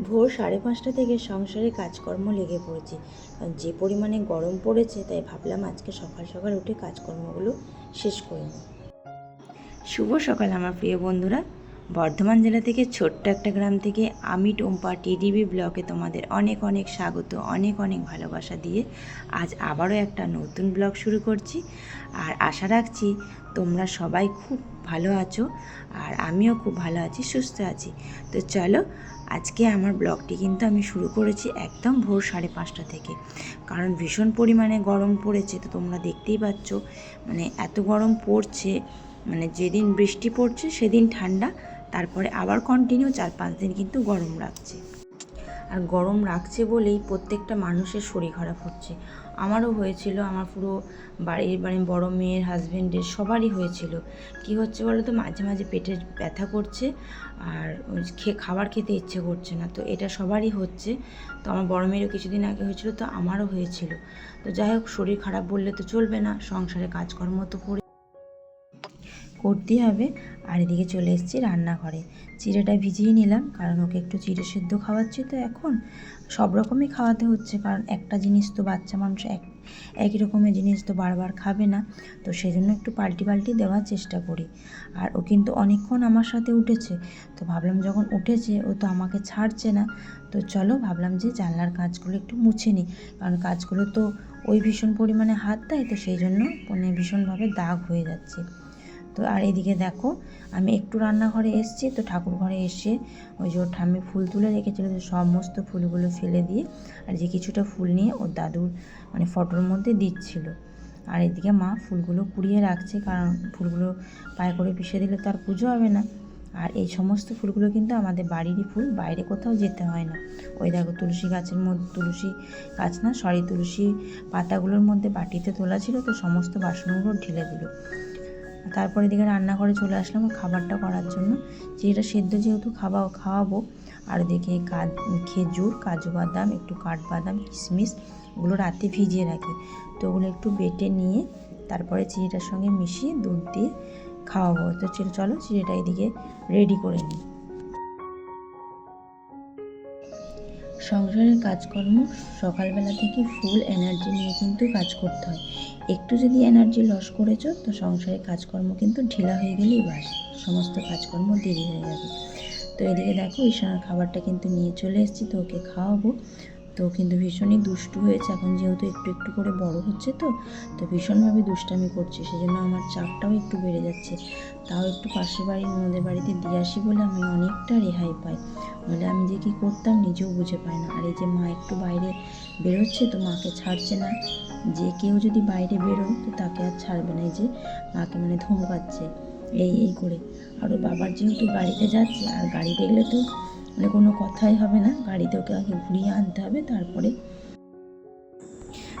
ভোর সাড়ে পাঁচটা থেকে সংসারে কাজকর্ম লেগে পড়েছি। কারণ যে পরিমাণে গরম পড়েছে, তাই ভাবলাম আজকে সকাল সকাল উঠে কাজকর্মগুলো শেষ করে নিই। শুভ সকাল আমার প্রিয় বন্ধুরা। বর্ধমান জেলা থেকে ছোট্ট একটা গ্রাম থেকে আমি টুম্পা টিডিবি ব্লকে তোমাদের অনেক অনেক স্বাগত, অনেক অনেক ভালোবাসা দিয়ে আজ আবারও একটা নতুন ব্লগ শুরু করছি। আর আশা রাখছি তোমরা সবাই খুব ভালো আছো আর আমিও খুব ভালো আছি, সুস্থ আছি। তো চলো আজকে আমার ব্লগটি কিন্তু আমি শুরু করেছি একদম ভোর সাড়ে পাঁচটা থেকে। কারণ ভীষণ পরিমাণে গরম পড়েছে, তো তোমরা দেখতেই পাচ্ছ। মানে এত গরম পড়ছে মানে যেদিন বৃষ্টি পড়ছে সেদিন ঠান্ডা, তারপরে আবার কন্টিনিউ চার পাঁচ দিন কিন্তু গরম রাখছে আর গরম রাখছে বলেই প্রত্যেকটা মানুষের শরীর খারাপ হচ্ছে। আমারও হয়েছিল, আমার পুরো বাড়ির মানে বড় মেয়ের হাজব্যান্ডের সবারই হয়েছিল। কি হচ্ছে বলো তো মাঝে মাঝে পেটে ব্যথা করছে আর ওই খে- খাবার খেতে ইচ্ছে করছে না। তো এটা সবারই হচ্ছে। তো আমার বড় মেয়েরও কিছুদিন আগে হয়েছিল, তো আমারও হয়েছিল। তো যাই হোক, শরীর খারাপ বললে তো চলবে না, সংসারে কাজকর্ম তো করে করতেই হবে। আর এদিকে চলে এসেছি রান্নাঘরে। চিড়েটা ভিজিয়ে নিলাম, কারণ ওকে একটু চিড়ে সেদ্ধ খাওয়াচ্ছি তো এখন। সব রকমই খাওয়াতে হচ্ছে, কারণ একটা জিনিস তো বাচ্চা মানুষ এক, একই রকমের জিনিস তো বারবার খাবে না। তো সেই জন্য একটু পাল্টি পাল্টি দেওয়ার চেষ্টা করি। আর ও কিন্তু অনেকক্ষণ আমার সাথে উঠেছে, তো ভাবলাম যখন উঠেছে ও তো আমাকে ছাড়ছে না। তো চলো ভাবলাম যে জানলার কাজগুলো একটু মুছে নিই, কারণ কাজগুলো তো ওই ভীষণ পরিমাণে হাত দেয়, তো সেই জন্য মানে ভীষণভাবে দাগ হয়ে যাচ্ছে। তো আর এদিকে দেখো, আমি একটু রান্নাঘরে এসেছি, তো ঠাকুর ঘরে এসে ওই যে ওর ঠাম্মি ফুল তুলে রেখেছিল, তো সমস্ত ফুলগুলো ফেলে দিয়ে আর যে কিছুটা ফুল নিয়ে ওর দাদুর মানে ফটোর মধ্যে দিচ্ছিল। আর এদিকে মা ফুলগুলো কুড়িয়ে রাখছে, কারণ ফুলগুলো পায়ে করে পিষে দিলে তো আর পুজো হবে না। আর এই সমস্ত ফুলগুলো কিন্তু আমাদের বাড়িরই ফুল, বাইরে কোথাও যেতে হয় না। ওই দেখো তুলসী গাছের মধ্যে, তুলসী গাছ না সরি তুলসী পাতাগুলোর মধ্যে বাটিতে তোলা ছিল, তো সমস্ত বাসনগুলো ঢেলে দিল। তারপরে এদিকে রান্নাঘরে চলে আসলাম খাবারটা করার জন্য। যেটা সেদ্ধ যেহেতু খাওয়া খাওয়াবো, আর দেখে কাজ, খেজুর, কাজু বাদাম, একটু কাঠবাদাম, কিশমিশ, ওগুলো রাতে ভিজিয়ে রাখি। তো ওগুলো একটু বেটে নিয়ে তারপরে চিড়িটার সঙ্গে মিশিয়ে দুধ দিয়ে খাওয়াবো। তো চলো চিড়িটা এদিকে রেডি করে নিই। সংসারের কাজকর্ম সকালবেলা থেকে ফুল এনার্জি নিয়ে কিন্তু কাজ করতে হয়। একটু যদি এনার্জি লস করেছ, তো সংসারের কাজকর্ম কিন্তু ঢিলা হয়ে গেলেই বাস। সমস্ত কাজকর্ম দেরি হয়ে যাবে। তো এদিকে দেখো ঈশানার খাবারটা কিন্তু নিয়ে চলে এসেছি, তো ওকে খাওয়াবো। তো কিন্তু ভীষণই দুষ্টু হয়েছে। এখন যেহেতু একটু একটু করে বড় হচ্ছে তো তো ভীষণভাবে দুষ্টামি করছে। সেজন্য আমার চাপটাও একটু বেড়ে যাচ্ছে। তাও একটু পাশের বাড়ির নদের বাড়িতে দিয়ে আসি বলে আমি অনেকটা রেহাই পাই। বলে আমি যে কী করতাম নিজেও বুঝে পাই না। আর এই যে মা একটু বাইরে বেরোচ্ছে তো মাকে ছাড়ছে না। যে কেউ যদি বাইরে বেরোয় তো তাকে আর ছাড়বে না। এই যে মাকে মানে ধমকাচ্ছে। এই এই করে। আর বাবার যেহেতু গাড়িতে যাচ্ছে, আর গাড়ি দেখলে তো মানে কোনো কথাই হবে না। গাড়িতে ওকে আগে ঘুরিয়ে আনতে হবে, তারপরে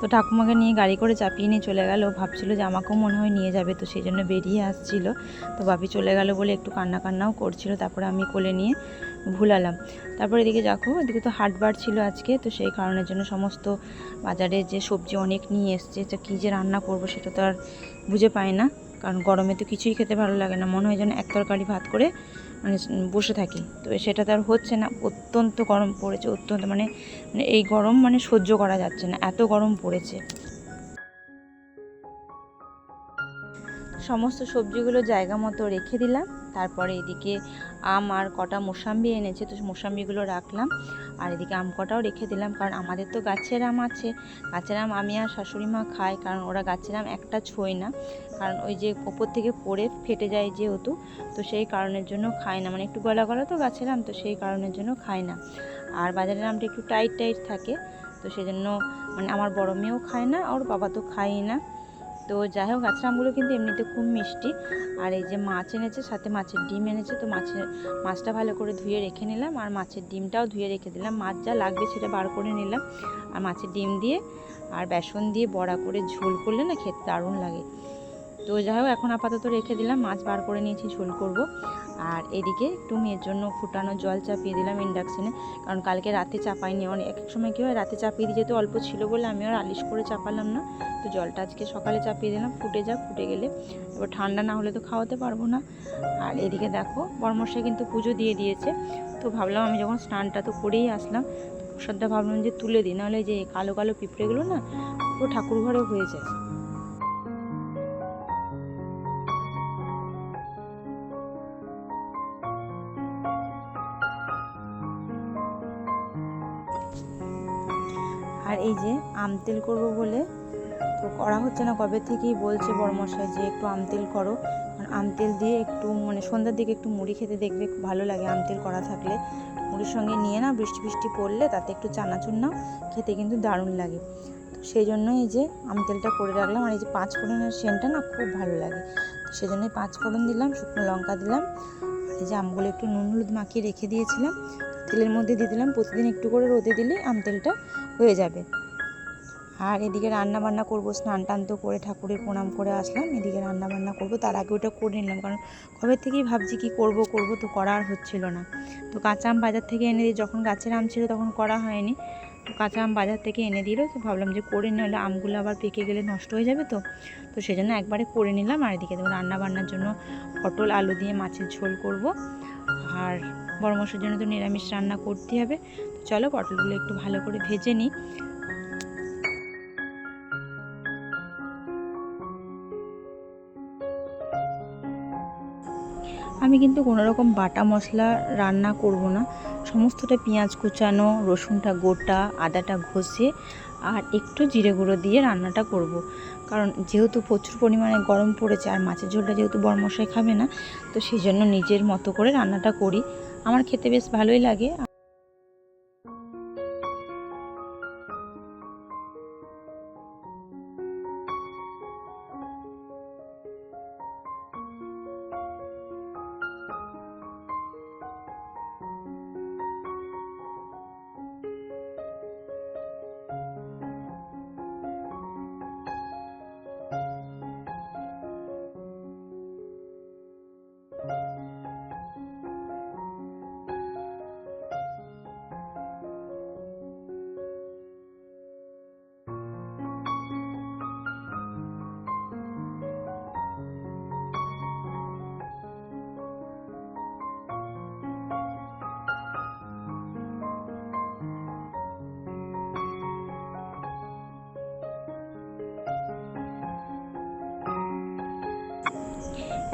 তো ঠাকুমাকে নিয়ে গাড়ি করে চাপিয়ে নিয়ে চলে গেল। ভাবছিল যে আমাকেও মনে হয় নিয়ে যাবে, তো সেই জন্য বেরিয়ে আসছিল। তো বাপি চলে গেল বলে একটু কান্না কান্নাও করছিল, তারপরে আমি কোলে নিয়ে ভুলালাম। তারপরে এদিকে দেখো, এদিকে তো হাটবার ছিল আজকে, তো সেই কারণের জন্য সমস্ত বাজারে যে সবজি অনেক নিয়ে এসছে, তো কী যে রান্না করব সেটা তো আর বুঝে পায় না। কারণ গরমে তো কিছুই খেতে ভালো লাগে না। মনে হয় যেন এক তরকারি ভাত করে মানে বসে থাকি। তো সেটা তো আর হচ্ছে না, অত্যন্ত গরম পড়েছে, অত্যন্ত মানে মানে এই গরম মানে সহ্য করা যাচ্ছে না, এত গরম পড়েছে। সমস্ত সবজিগুলো জায়গা মতো রেখে দিলাম। তারপরে এদিকে আম আর কটা মোসাম্বি এনেছে, তো মোসাম্বিগুলো রাখলাম। আর এদিকে আম কটাও রেখে দিলাম, কারণ আমাদের তো গাছের আম আছে। গাছের আম আমি আর শাশুড়ি মা খাই, কারণ ওরা গাছের আম একটা ছোঁয় না। কারণ ওই যে ওপর থেকে পড়ে ফেটে যায় যেহেতু, তো সেই কারণের জন্য খায় না। মানে একটু গলা গলা তো গাছের আম, তো সেই কারণের জন্য খায় না। আর বাজারের আমটা একটু টাইট টাইট থাকে, তো সেজন্য মানে আমার বড় মেয়েও খায় না, ওর বাবা তো খায়ই না। তো যাই হোক গাছের আমগুলো কিন্তু এমনিতে খুব মিষ্টি। আর এই যে মাছ এনেছে, সাথে মাছের ডিম এনেছে, তো মাছের মাছটা ভালো করে ধুয়ে রেখে নিলাম। আর মাছের ডিমটাও ধুয়ে রেখে দিলাম। মাছ যা লাগবে সেটা বার করে নিলাম। আর মাছের ডিম দিয়ে আর বেসন দিয়ে বড়া করে ঝোল করলে না খেতে দারুণ লাগে। তো যাই হোক এখন আপাতত রেখে দিলাম। মাছ বার করে নিয়েছি, ঝোল করব। আর এদিকে একটু মেয়ের জন্য ফুটানো জল চাপিয়ে দিলাম ইন্ডাকশনে কারণ কালকে রাতে চাপাইনি। অনেক এক সময় কী হয়, রাতে চাপিয়ে দিয়ে যেহেতু অল্প ছিল বলে আমি আর আলিশ করে চাপালাম না। তো জলটা আজকে সকালে চাপিয়ে দিলাম, ফুটে যাক, ফুটে গেলে। এবার ঠান্ডা না হলে তো খাওয়াতে পারব না। আর এদিকে দেখো, বর্মশাই কিন্তু পুজো দিয়ে দিয়েছে। তো ভাবলাম আমি যখন স্নানটা তো করেই আসলাম প্রসাদটা ভাবলাম যে তুলে দিই। নাহলে যে কালো কালো পিঁপড়েগুলো না, পুরো ঠাকুর ঘরে হয়ে যায়। আর এই যে আম তেল করব বলে তো করা হচ্ছে না, কবে থেকেই বলছে বড়মশাই যে একটু আম তেল করো। কারণ আম তেল দিয়ে একটু মানে সন্ধ্যার দিকে একটু মুড়ি খেতে দেখবে খুব ভালো লাগে আম তেল করা থাকলে। মুড়ির সঙ্গে নিয়ে না বৃষ্টি বৃষ্টি পড়লে তাতে একটু চানাচুর খেতে কিন্তু দারুণ লাগে। তো সেই জন্যই এই যে আম তেলটা করে রাখলাম। আর এই যে পাঁচ ফোড়নের সেন্টটা না খুব ভালো লাগে। তো সেই জন্যই পাঁচ ফোড়ন দিলাম, শুকনো লঙ্কা দিলাম। আর এই যে আমগুলো একটু নুন হলুদ মাখিয়ে রেখে দিয়েছিলাম। তেলের মধ্যে দিয়ে দিলাম। প্রতিদিন একটু করে রোদে দিলে আম তেলটা হয়ে যাবে। আর এদিকে রান্না বান্না করব, স্নান টান তো করে ঠাকুরের প্রণাম করে আসলাম। এদিকে রান্না বান্না করব, তার আগে ওটা করে নিলাম, কারণ কবে থেকেই ভাবছি কি করব করব তো করা আর হচ্ছিল না। তো কাঁচা আম বাজার থেকে এনে দিয়ে যখন গাছের আম ছিল তখন করা হয়নি। তো কাঁচা আম বাজার থেকে এনে দিল, তো ভাবলাম যে করে নিলে আমগুলো আবার পেকে গেলে নষ্ট হয়ে যাবে তো। তো সেই জন্য একবারে করে নিলাম, আর এদিকে দেখো রান্না বান্নার জন্য পটল, আলু দিয়ে মাছের ঝোল করব। আর বড় মশার জন্য তো নিরামিষ রান্না করতে হবে। চলো পটলগুলো একটু ভালো করে ভেজে নিই। আমি কিন্তু কোনো রকম বাটা মশলা রান্না করব না। সমস্তটা পেঁয়াজ কুচানো, রসুনটা গোটা, আদাটা ঘষে আর একটু জিরে গুঁড়ো দিয়ে রান্নাটা করব। কারণ যেহেতু প্রচুর পরিমাণে গরম পড়েছে আর মাছের ঝোলটা যেহেতু বরমশাই খাবে না, তো সেই জন্য নিজের মতো করে রান্নাটা করি। আমার খেতে বেশ ভালোই লাগে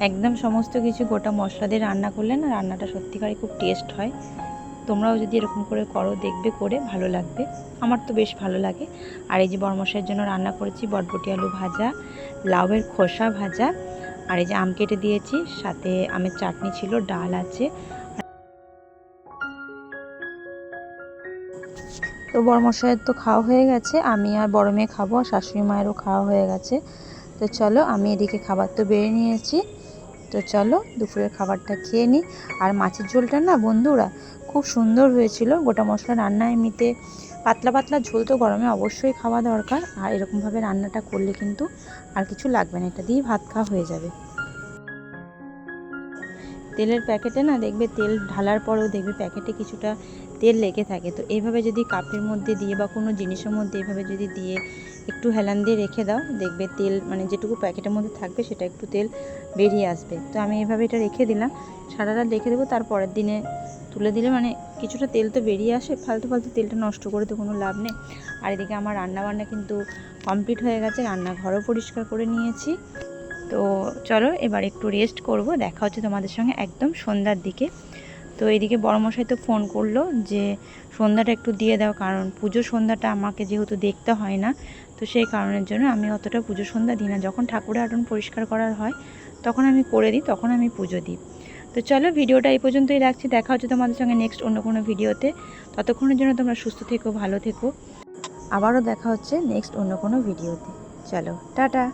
একদম সমস্ত কিছু গোটা মশলা দিয়ে রান্না করলে না রান্নাটা সত্যিকারই খুব টেস্ট হয়। তোমরাও যদি এরকম করে করো, দেখবে করে ভালো লাগবে। আমার তো বেশ ভালো লাগে। আর এই যে বরমশাইয়ের জন্য রান্না করেছি বটবটি আলু ভাজা, লাউয়ের খোসা ভাজা, আর এই যে আম কেটে দিয়েছি, সাথে আমের চাটনি ছিল, ডাল আছে। তো বড়মশাইয়ের তো খাওয়া হয়ে গেছে, আমি আর বড় মেয়ে খাব, আর শাশুড়ি মায়েরও খাওয়া হয়ে গেছে। তো চলো আমি এদিকে খাবার তো বেড়ে নিয়েছি। তো চলো দুপুরের খাবারটা খেয়ে নিই। আর মাছের ঝোলটা না বন্ধুরা খুব সুন্দর হয়েছিল। গোটা মশলা রান্না এমনিতে পাতলা পাতলা ঝোল তো গরমে অবশ্যই খাওয়া দরকার। আর এরকমভাবে রান্নাটা করলে কিন্তু আর কিছু লাগবে না, এটা দিয়েই ভাত খাওয়া হয়ে যাবে। তেলের প্যাকেটে না দেখবে তেল ঢালার পরেও দেখবে প্যাকেটে কিছুটা তেল লেগে থাকে। তো এইভাবে যদি কাপের মধ্যে দিয়ে বা কোনো জিনিসের মধ্যে এভাবে যদি দিয়ে একটু হেলান দিয়ে রেখে দাও। দেখবে তেল মানে যেটুকু প্যাকেটের মধ্যে থাকবে সেটা একটু তেল বেরিয়ে আসবে। তো আমি এভাবে এটা রেখে দিলাম। সারা রাত রেখে দেবো, তার পরের দিনে তুলে দিলে মানে কিছুটা তেল তো বেরিয়ে আসে। ফালতু ফালতু তেলটা নষ্ট করে তো কোনো লাভ নেই। আর এদিকে আমার রান্নাবান্না কিন্তু কমপ্লিট হয়ে গেছে। রান্নাঘরও পরিষ্কার করে নিয়েছি। তো চলো এবার একটু রেস্ট করব। দেখা হচ্ছে তোমাদের সঙ্গে একদম সন্ধ্যার দিকে। তো এদিকে বড়মশাই তো ফোন করল যে সন্ধ্যাটা একটু দিয়ে দাও, কারণ পুজো সন্ধ্যাটা আমাকে যেহেতু দেখতে হয় না, তো সেই কারণের জন্য আমি অতটা পুজো সন্ধ্যা দিই না। যখন ঠাকুরের আটন পরিষ্কার করার হয়, তখন আমি করে দিই, তখন আমি পুজো দিই। তো চলো ভিডিওটা এই পর্যন্তই রাখছি, দেখা হচ্ছে তোমাদের সঙ্গে নেক্সট অন্য কোনো ভিডিওতে। ততক্ষণের জন্য তোমরা সুস্থ থেকো, ভালো থেকো। আবারও দেখা হচ্ছে নেক্সট অন্য কোনো ভিডিওতে। চলো, টাটা!